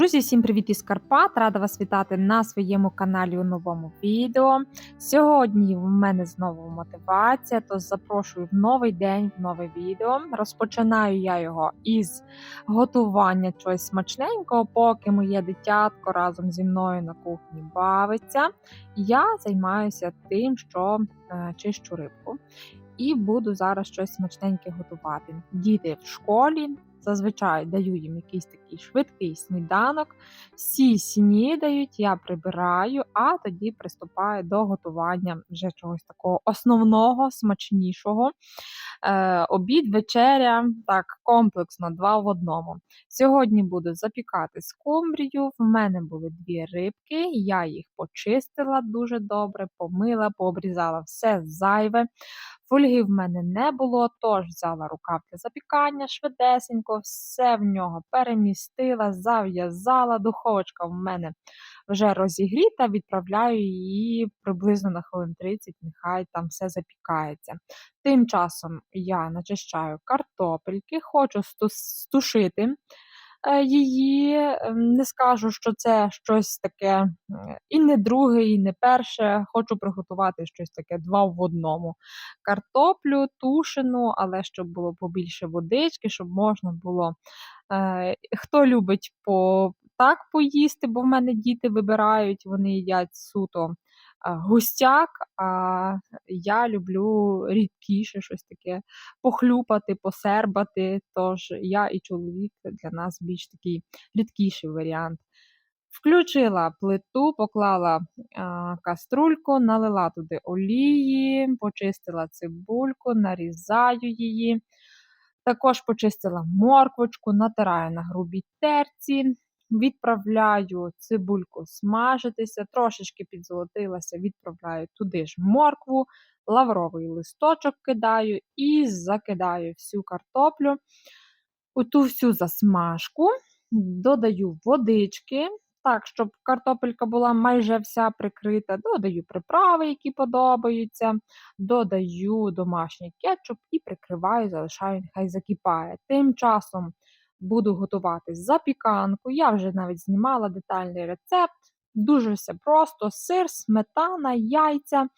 Друзі, всім привіт із Карпат! Рада вас вітати на своєму каналі у новому відео. Сьогодні в мене знову мотивація, тож запрошую в новий день, в нове відео. Розпочинаю я його із готування чогось смачненького, поки моє дитятко разом зі мною на кухні бавиться. Я займаюся тим, що е, чищу рибку. І буду зараз щось смачненьке готувати. Діти в школі, Зазвичай даю їм якийсь такий швидкий сніданок. Всі снідають, я прибираю, а тоді приступаю до готування вже чогось такого основного, смачнішого. Е, Обід, вечеря, так, комплексно, два в одному. Сьогодні буду запікати скумбрію. В мене були дві рибки, я їх почистила дуже добре, помила, пообрізала все зайве. Фольги в мене не було, тож взяла рукав для запікання швидесенько, все в нього перемістила, зав'язала. Духовочка в мене вже розігріта, відправляю її приблизно на хвилин 30, нехай там все запікається. Тим часом я начищаю картопельки, хочу стушити. Е, її. Ем, не скажу, що це щось таке і не друге, і не перше. Хочу приготувати щось таке два в одному. Картоплю, тушену, але щоб було побільше водички, щоб можна було. Е, хто любить по так поїсти, бо в мене діти вибирають, вони їдять суто густяк, а я люблю рідкіше щось таке похлюпати, посербати. Тож я і чоловік для нас більш такий рідкіший варіант. Включила плиту, поклала а, каструльку, налила туди олії, почистила цибульку, нарізаю її. Також почистила морквочку, натираю на грубій терці, Відправляю цибульку смажитися, трошечки підзолотилася, відправляю туди ж моркву, лавровий листочок кидаю і закидаю всю картоплю, у ту всю засмажку, додаю водички, так, щоб картопелька була майже вся прикрита, додаю приправи, які подобаються, додаю домашній кетчуп і прикриваю, залишаю, нехай закипає. Тим часом буду готувати запіканку. Я вже навіть знімала детальний рецепт. Дуже все просто: сир, сметана, яйця,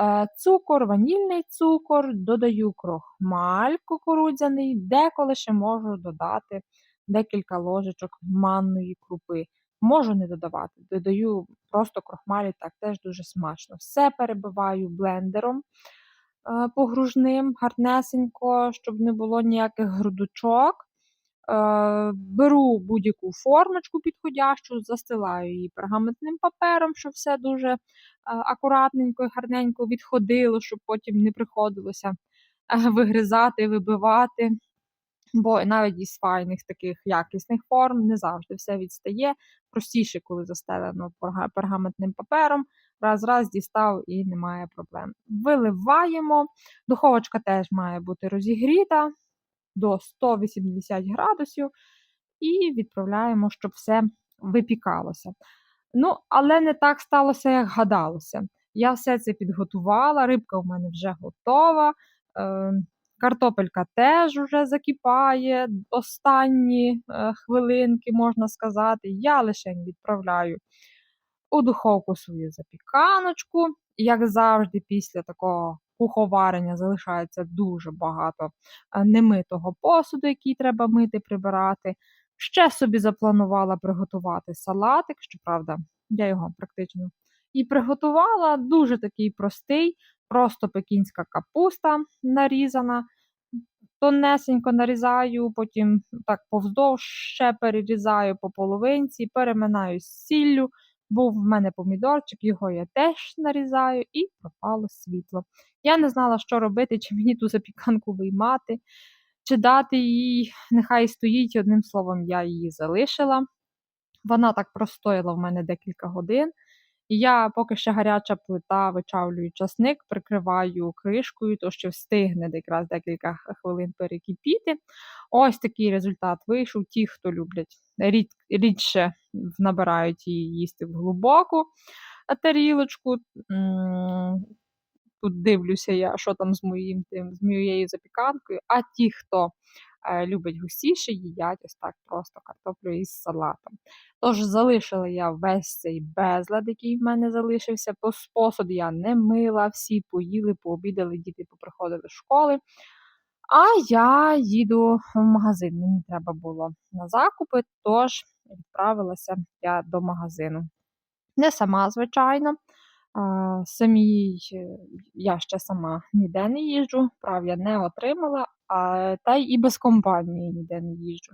е, цукор, ванільний цукор, додаю крохмаль кукурудзяний, деколи ще можу додати декілька ложечок манної крупи. Можу не додавати, додаю просто крохмалі, так теж дуже смачно. Все перебиваю блендером е, погружним, гарнесенько, щоб не було ніяких грудочок. Е, беру будь-яку формочку підходящу, застилаю її пергаментним папером, щоб все дуже е, акуратненько і гарненько відходило, щоб потім не приходилося е, вигризати, вибивати. Бо навіть із файних таких якісних форм не завжди все відстає. Простіше, коли застелено пергаментним папером, раз-раз дістав і немає проблем. Виливаємо. Духовочка теж має бути розігріта до 180 градусів і відправляємо, щоб все випікалося. Ну, але не так сталося, як гадалося. Я все це підготувала, рибка в мене вже готова. Е, Картопелька теж вже закипає останні е, хвилинки, можна сказати. Я лише відправляю у духовку свою запіканочку. Як завжди, після такого куховарення залишається дуже багато е, немитого посуду, який треба мити, прибирати. Ще собі запланувала приготувати салатик, щоправда, я його практично і приготувала. Дуже такий простий, просто пекінська капуста нарізана. Тонесенько нарізаю, потім так повздовж ще перерізаю по половинці, переминаю з сіллю, був в мене помідорчик, його я теж нарізаю, і пропало світло. Я не знала, що робити, чи мені ту запіканку виймати, чи дати їй, нехай стоїть, одним словом, я її залишила. Вона так простояла в мене декілька годин. Я поки ще гаряча плита вичавлюю часник, прикриваю кришкою, то що встигне якраз декілька хвилин перекипіти. Ось такий результат вийшов. Ті, хто люблять рід, рідше набирають її їсти в глибоку тарілочку. Тут дивлюся я, що там з моїм тим, з моєю запіканкою. А ті, хто е, любить густіше, їдять ось так просто картоплю із салатом. Тож залишила я весь цей безлад, який в мене залишився. Пос- Посуд я не мила, всі поїли, пообідали, діти поприходили з школи. А я їду в магазин. Мені треба було на закупи, тож відправилася я до магазину. Не сама, звичайно. Самій е, я ще сама ніде не їжджу, прав я не отримала, а, та й і без компанії ніде не їжджу.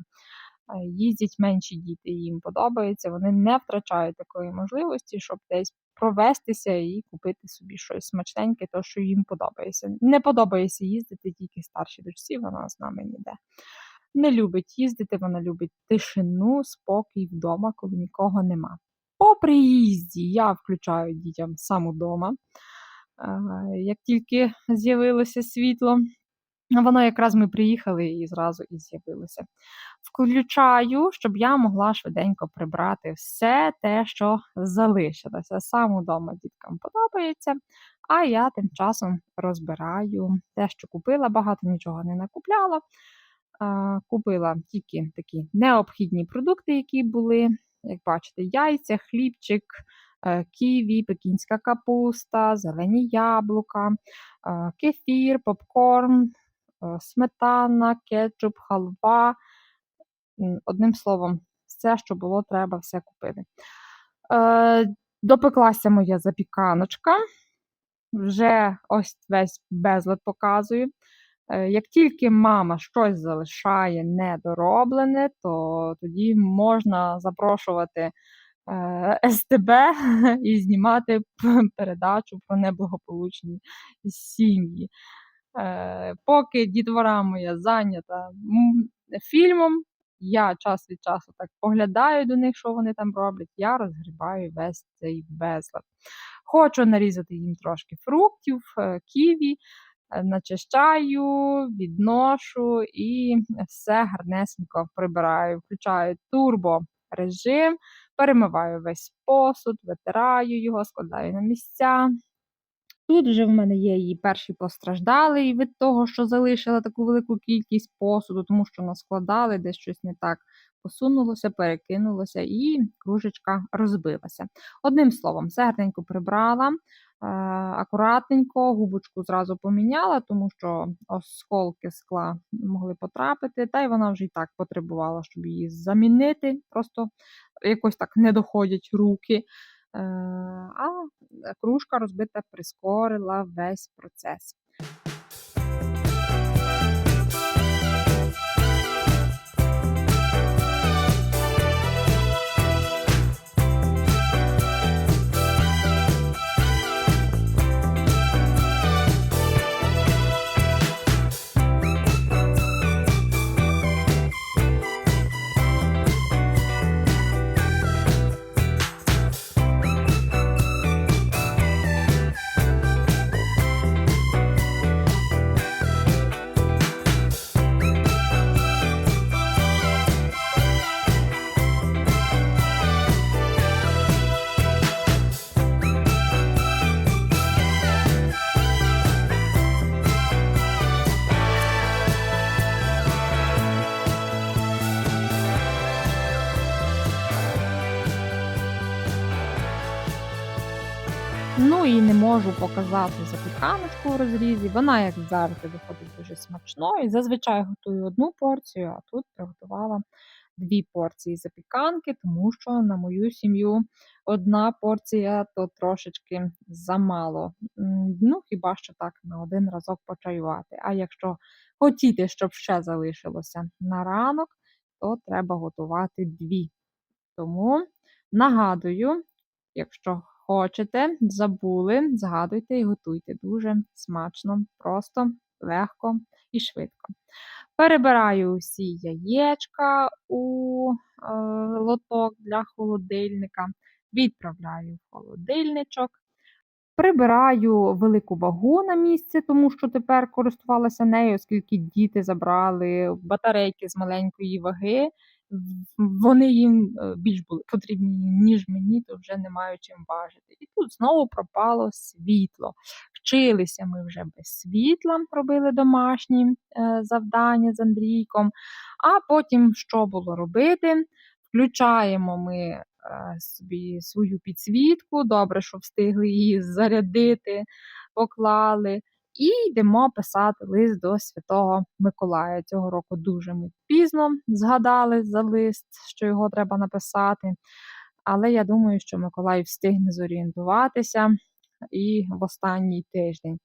Їздять менші діти, їм подобається, вони не втрачають такої можливості, щоб десь провестися і купити собі щось смачненьке, то що їм подобається. Не подобається їздити тільки старшій дочці, вона з нами ніде. Не любить їздити, вона любить тишину, спокій вдома, коли нікого нема. По приїзді я включаю дітям сам удома. Як тільки з'явилося світло, воно якраз ми приїхали і зразу і з'явилося. Включаю, щоб я могла швиденько прибрати все те, що залишилося. Сам удома діткам подобається, а я тим часом розбираю те, що купила, багато нічого не накупляла. Купила тільки такі необхідні продукти, які були. Як бачите, яйця, хлібчик, е, ківі, пекінська капуста, зелені яблука, е, кефір, попкорн, е, сметана, кетчуп, халва. Одним словом, все, що було, треба, все купити. Допеклася моя запіканочка. Вже ось весь безлад показую. Е, Як тільки мама щось залишає недороблене, то тоді можна запрошувати е, СТБ і знімати передачу про неблагополучні сім'ї. Е, Поки дітвора моя зайнята фільмом, я час від часу так поглядаю до них, що вони там роблять, я розгрібаю весь цей безлад. Хочу нарізати їм трошки фруктів, ківі, начищаю, відношу і все гарнесенько прибираю. Включаю турбо режим, перемиваю весь посуд, витираю його, складаю на місця. Тут вже в мене є її перший постраждалий від того, що залишила таку велику кількість посуду, тому що наскладали, десь щось не так посунулося, перекинулося, і кружечка розбилася. Одним словом, все прибрала, е, акуратненько, губочку зразу поміняла, тому що осколки скла могли потрапити, та й вона вже і так потребувала, щоб її замінити. Просто якось так не доходять руки. Е, А кружка розбита прискорила весь процес. Показати запіканочку в розрізі. Вона, як завжди, виходить дуже смачною. Зазвичай готую одну порцію, а тут приготувала дві порції запіканки, тому що на мою сім'ю одна порція то трошечки замало. Ну, хіба що так на один разок почаювати. А якщо хотіти, щоб ще залишилося на ранок, то треба готувати дві. Тому нагадую, якщо хочете, забули, згадуйте і готуйте. Дуже смачно, просто, легко і швидко. Перебираю всі яєчка у е, лоток для холодильника, відправляю в холодильничок. Прибираю велику вагу на місце, тому що тепер користувалася нею, оскільки діти забрали батарейки з маленької ваги, вони їм е, більш були потрібні, ніж мені, то вже не маю чим важити. І тут знову пропало світло. Вчилися ми вже без світла, робили домашні е, завдання з Андрійком. А потім що було робити? Включаємо ми е, собі свою підсвітку, добре, що встигли її зарядити, поклали. І йдемо писати лист до Святого Миколая. Цього року дуже ми пізно згадали за лист, що його треба написати. Але я думаю, що Миколай встигне зорієнтуватися і в останній тиждень.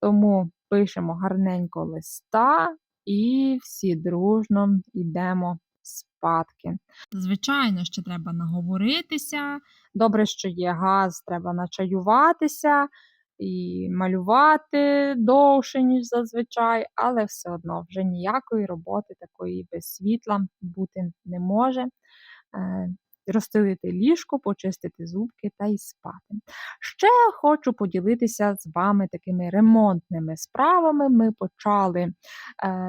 Тому пишемо гарненько листа і всі дружно йдемо спадки. Звичайно, ще треба наговоритися. Добре, що є газ, треба начаюватися і малювати довше, ніж зазвичай, але все одно вже ніякої роботи такої без світла бути не може. Е, Розстелити ліжко, почистити зубки та й спати. Ще хочу поділитися з вами такими ремонтними справами. Ми почали е,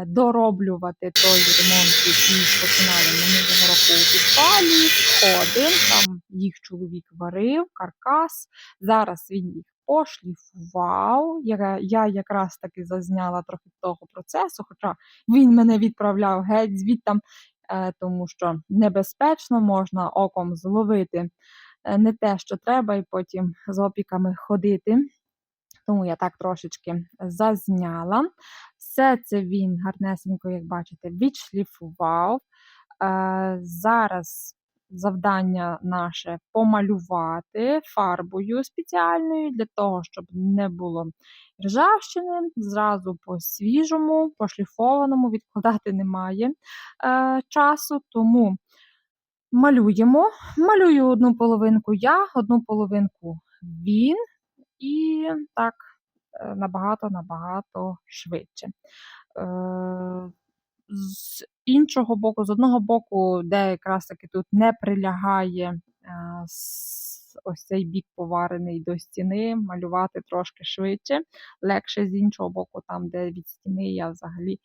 дороблювати той ремонт, який починали минулого року у підвалі, сходи. Там їх чоловік варив, каркас. Зараз він їх пошліфував. Я, я якраз таки зазняла трохи того процесу, хоча він мене відправляв геть звідтам, е, тому що небезпечно можна оком зловити е, не те, що треба, і потім з опіками ходити. Тому я так трошечки зазняла. Все це він гарнесенько, як бачите, відшліфував. Е, зараз завдання наше помалювати фарбою спеціальною для того, щоб не було ржавчини. Зразу по свіжому, пошліфованому відкладати немає е, часу. Тому малюємо. Малюю одну половинку я, одну половинку він, і так е, набагато-набагато швидше. Е, з іншого боку, з одного боку, де якраз таки тут не прилягає е, ось цей бік поварений до стіни, малювати трошки швидше. Легше з іншого боку, там, де від стіни я взагалі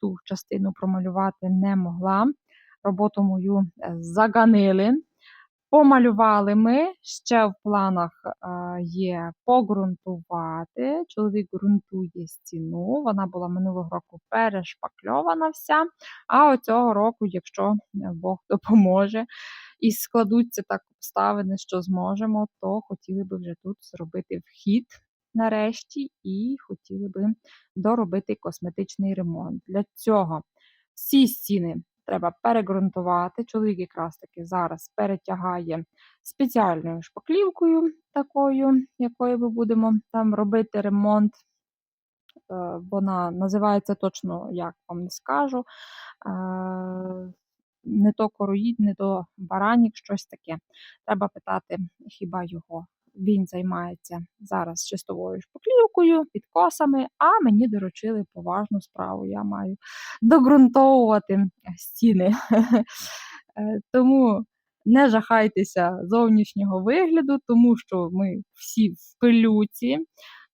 ту частину промалювати не могла. Роботу мою е, заганили. Помалювали ми. Ще в планах е, є погрунтувати. Чоловік ґрунтує стіну. Вона була минулого року перешпакльована вся. А оцього року, якщо е, Бог допоможе, і складуться так обставини, що зможемо, то хотіли би вже тут зробити вхід нарешті, і хотіли би доробити косметичний ремонт. Для цього всі стіни треба переґрунтувати. Чоловік якраз таки зараз перетягає спеціальною шпаклівкою, такою, якою ми будемо там робити ремонт. Е, Вона називається точно, як вам не скажу. Е, Не то короїд, не то баранік, щось таке. Треба питати хіба його. Він займається зараз чистовою шпаклівкою, підкосами, а мені доручили поважну справу. Я маю догрунтовувати стіни. Е, Тому не жахайтеся зовнішнього вигляду, тому що ми всі в пилюці.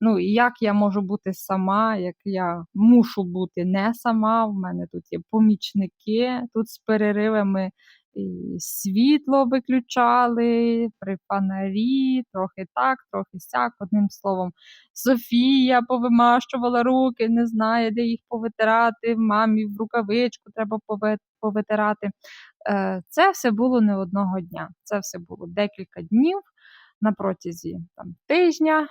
Ну, і як я можу бути сама, як я мушу бути не сама. В мене тут є помічники, тут з переривами і світло виключали при фонарі, трохи так, трохи сяк. Одним словом, Софія повимащувала руки, не знає, де їх повитирати. Мамі в рукавичку треба повитирати. Е, Це все було не одного дня. Це все було декілька днів на протязі там, тижня,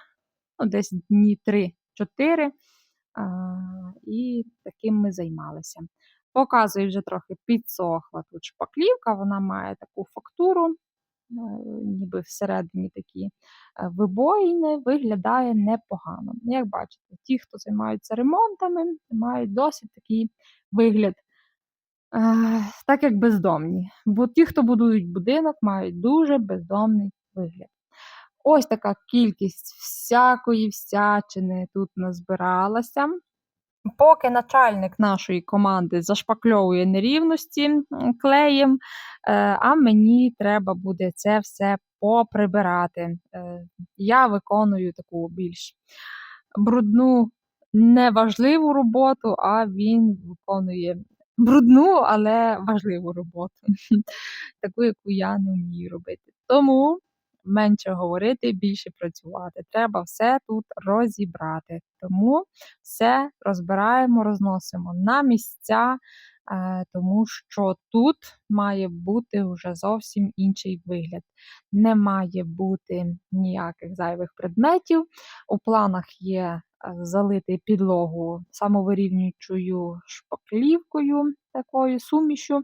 ну, десь дні 3-4. І таким ми займалися. Показую, вже трохи підсохла тут шпаклівка, вона має таку фактуру, е, ніби всередині такі е, вибоїни, виглядає непогано. Як бачите, ті, хто займаються ремонтами, мають досить такий вигляд, е, так як бездомні. Бо ті, хто будують будинок, мають дуже бездомний вигляд. Ось така кількість всякої всячини тут назбиралася. Поки начальник нашої команди зашпакльовує нерівності клеєм, е, а мені треба буде це все поприбирати. Е, Я виконую таку більш брудну, неважливу роботу, а він виконує брудну, але важливу роботу, таку, яку я не вмію робити. Тому менше говорити, більше працювати. Треба все тут розібрати. Тому все розбираємо, розносимо на місця, е, тому що тут має бути вже зовсім інший вигляд. Не має бути ніяких зайвих предметів. У планах є е, залити підлогу самовирівнюючою шпаклівкою, такою сумішю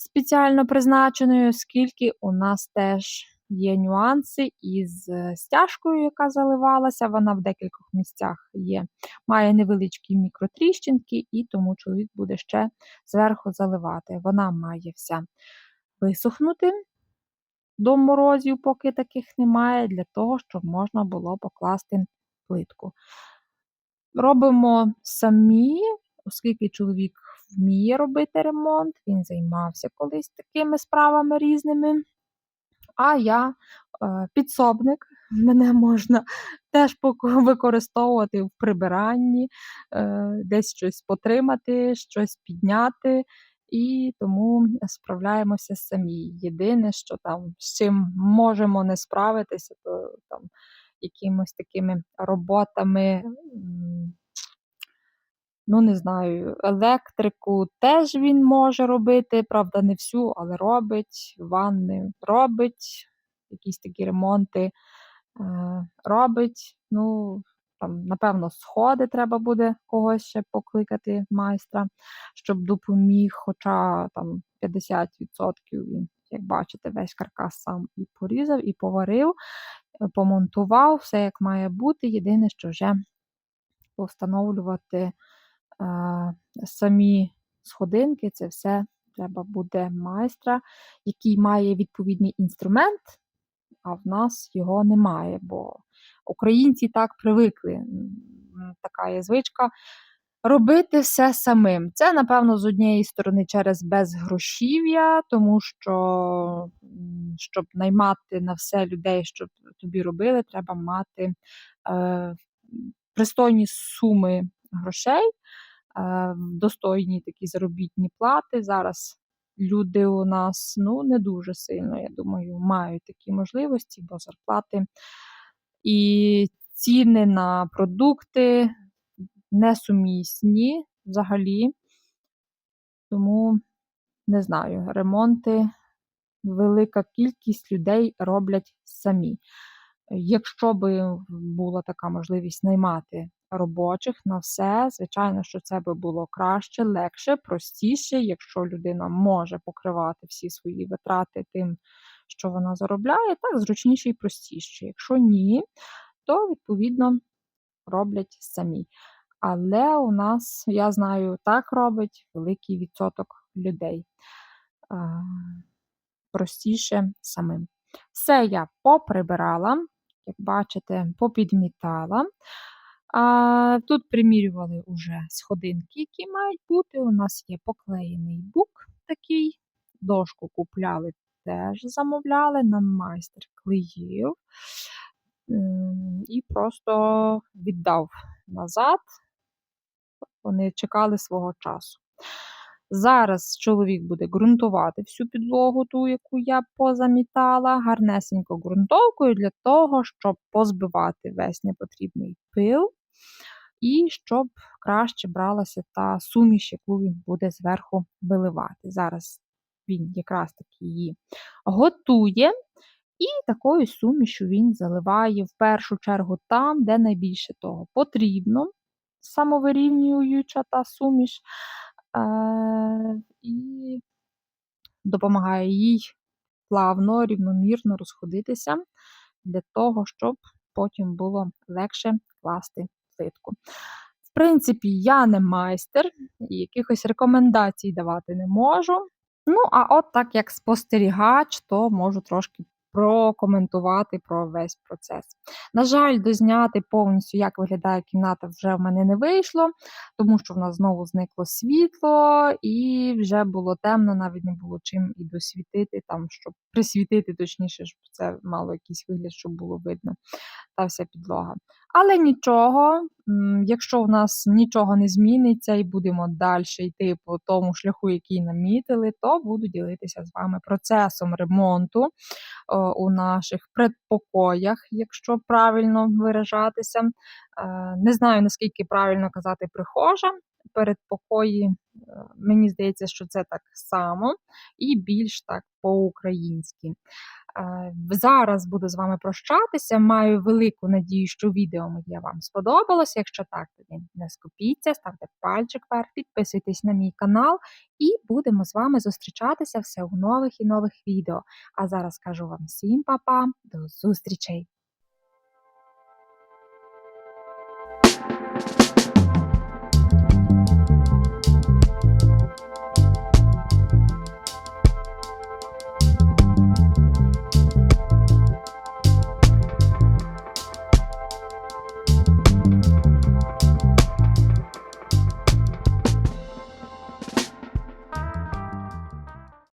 спеціально призначеною, оскільки у нас теж є нюанси із е, стяжкою, яка заливалася. Вона в декількох місцях є, має невеличкі мікротріщинки, і тому чоловік буде ще зверху заливати. Вона має вся висохнути до морозів, поки таких немає, для того, щоб можна було покласти плитку. Робимо самі, оскільки чоловік вміє робити ремонт, він займався колись такими справами різними. А я е, підсобник, мене можна теж використовувати в прибиранні, е, десь щось потримати, щось підняти, і тому справляємося самі. Єдине, що там з чим можемо не справитися, то там якимось такими роботами. Ну, не знаю, електрику теж він може робити, правда, не всю, але робить, ванни робить, якісь такі ремонти е, робить. Ну, там, напевно, сходи треба буде когось ще покликати майстра, щоб допоміг, хоча там 50% він, як бачите, весь каркас сам і порізав, і поварив, е, помонтував, все як має бути. Єдине, що вже повстановлювати самі сходинки, це все треба буде майстра, який має відповідний інструмент, а в нас його немає, бо українці так привикли. Така є звичка. Робити все самим. Це, напевно, з однієї сторони через безгрошів'я, тому що, щоб наймати на все людей, щоб тобі робили, треба мати е, пристойні суми грошей. Е, достойні такі заробітні плати. Зараз люди у нас ну, не дуже сильно, я думаю, мають такі можливості, бо зарплати і ціни на продукти несумісні взагалі. Тому, не знаю, ремонти велика кількість людей роблять самі. Якщо би була така можливість наймати робочих на все. Звичайно, що це би було краще, легше, простіше, якщо людина може покривати всі свої витрати тим, що вона заробляє, так зручніше і простіше. Якщо ні, то відповідно роблять самі. Але у нас, я знаю, так робить великий відсоток людей. Простіше самим. Все я поприбирала, як бачите, попідмітала. А, Тут примірювали уже сходинки, які мають бути. У нас є поклеєний бук такий, дошку купляли, теж замовляли, нам майстер клеїв і просто віддав назад. Вони чекали свого часу. Зараз чоловік буде ґрунтувати всю підлогу, ту, яку я позамітала, гарнесенько ґрунтовкою для того, щоб позбивати весь непотрібний пил і щоб краще бралася та суміш, яку він буде зверху виливати. Зараз він якраз таки її готує. І такою сумішю він заливає в першу чергу там, де найбільше того потрібно, самовирівнююча та суміш, е- і допомагає їй плавно, рівномірно розходитися для того, щоб потім було легше класти плитку. В принципі, я не майстер і якихось рекомендацій давати не можу. Ну, а от так як спостерігач, то можу трошки прокоментувати про весь процес. На жаль, дозняти повністю, як виглядає кімната, вже в мене не вийшло, тому що в нас знову зникло світло, і вже було темно, навіть не було чим і досвітити, там, щоб присвітити, точніше, щоб це мало якийсь вигляд, щоб було видно та вся підлога. Але нічого, Якщо в нас нічого не зміниться і будемо далі йти по тому шляху, який намітили, то буду ділитися з вами процесом ремонту у наших предпокоях, якщо правильно виражатися. Е, Не знаю, наскільки правильно казати прихожа. Передпокої, е, мені здається, що це так само, і більш так по-українськи. Е, Зараз буду з вами прощатися. Маю велику надію, що відео моє вам сподобалось. Якщо так, тоді не скупіться, ставте пальчик вверх, підписуйтесь на мій канал, і будемо з вами зустрічатися все у нових і нових відео. А зараз кажу вам всім па-па, до зустрічей!